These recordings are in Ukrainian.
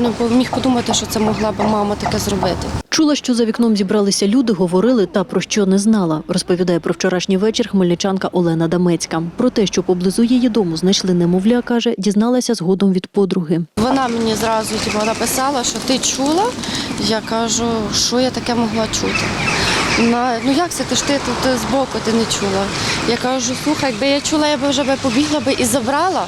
ніхто не міг подумати, що це могла б мама таке зробити. Чула, що за вікном зібралися люди, говорили та про що не знала. Розповідає про вчорашній вечір хмельничанка Олена Дамецька. Про те, що поблизу її дому знайшли немовля, каже, дізналася згодом від подруги. Вона мені зразу типу, написала, що ти чула. Я кажу, що я таке могла чути. На, ну як це ти ж ти тут е, збоку ти не чула? Я кажу, слухай, якби я чула, я б вже побігла би і забрала,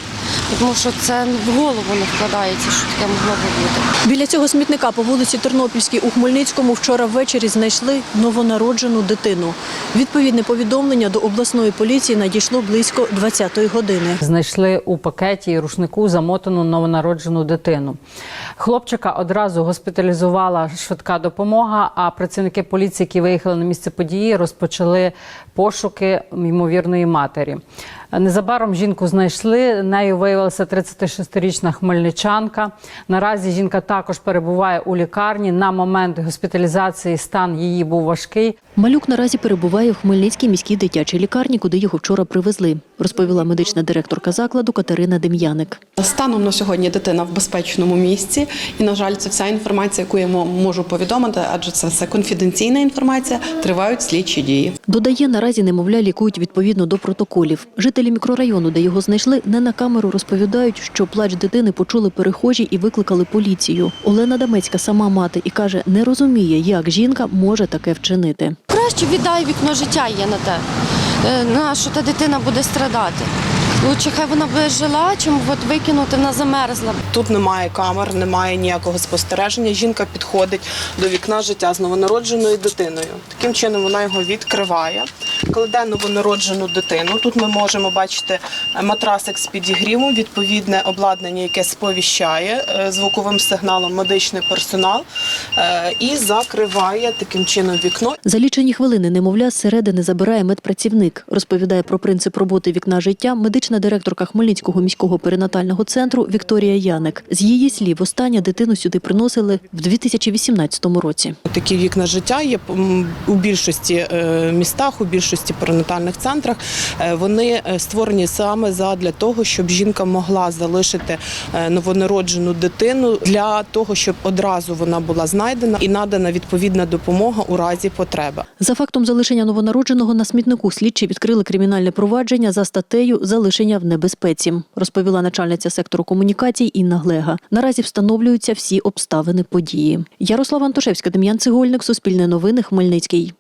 тому що це в голову не вкладається, що таке могло би бути. Біля цього смітника по вулиці Тернопільській у Хмельницькому вчора ввечері знайшли новонароджену дитину. Відповідне повідомлення до обласної поліції надійшло близько 20-ї години. Знайшли у пакеті і рушнику замотану новонароджену дитину. Хлопчика одразу госпіталізувала швидка допомога. А працівники поліції, які виїхали на місце події, розпочали пошуки ймовірної матері. Незабаром жінку знайшли. Нею виявилася 36-річна хмельничанка. Наразі жінка також перебуває у лікарні. На момент госпіталізації стан її був важкий. Малюк наразі перебуває в Хмельницькій міській дитячій лікарні, куди його вчора привезли, розповіла медична директорка закладу Катерина Дем'яник. Станом на сьогодні дитина в безпечному місці, і на жаль, це вся інформація, яку я мо- можу повідомити, адже це все конфіденційна інформація. Тривають слідчі дії. Додає, наразі немовля лікують відповідно до протоколів. Жителі мікрорайону, де його знайшли, не на камеру розповідають, що плач дитини почули перехожі і викликали поліцію. Олена Дамецька сама мати і каже, не розуміє, як жінка може таке вчинити. Краще віддай вікно життя є на те. Е, На що та дитина буде страдати. Лучше хай вона би жила, чим от викинути, вона замерзла. Тут немає камер, немає ніякого спостереження. Жінка підходить до вікна життя з новонародженою дитиною. Таким чином вона його відкриває, кладе новонароджену дитину. Тут ми можемо бачити е, матрасик з підігрівом, відповідне обладнання, яке сповіщає е, звуковим сигналом медичний персонал, е, і закриває таким чином вікно. За лічені хвилини немовля зсередини забирає медпрацівник. Розповідає про принцип роботи вікна життя медична директорка Хмельницького міського перинатального центру Вікторія Яник. З її слів, останнє дитину сюди приносили в 2018 році. Такі вікна життя є у більшості містах, у більшості перинатальних центрах. Е, Вони е, створені саме задля того, щоб жінка могла залишити е, новонароджену дитину для того, щоб одразу вона була знайдена і надана відповідна допомога у разі потреби. За фактом залишення новонародженого на смітнику слідчі відкрили кримінальне провадження за статтею залишення в небезпеці, розповіла начальниця сектору комунікацій Інна Глега. Наразі встановлюються всі обставини події. Ярослава Антошевська, Дем'ян Цегольник, Суспільне новини, Хмельницький.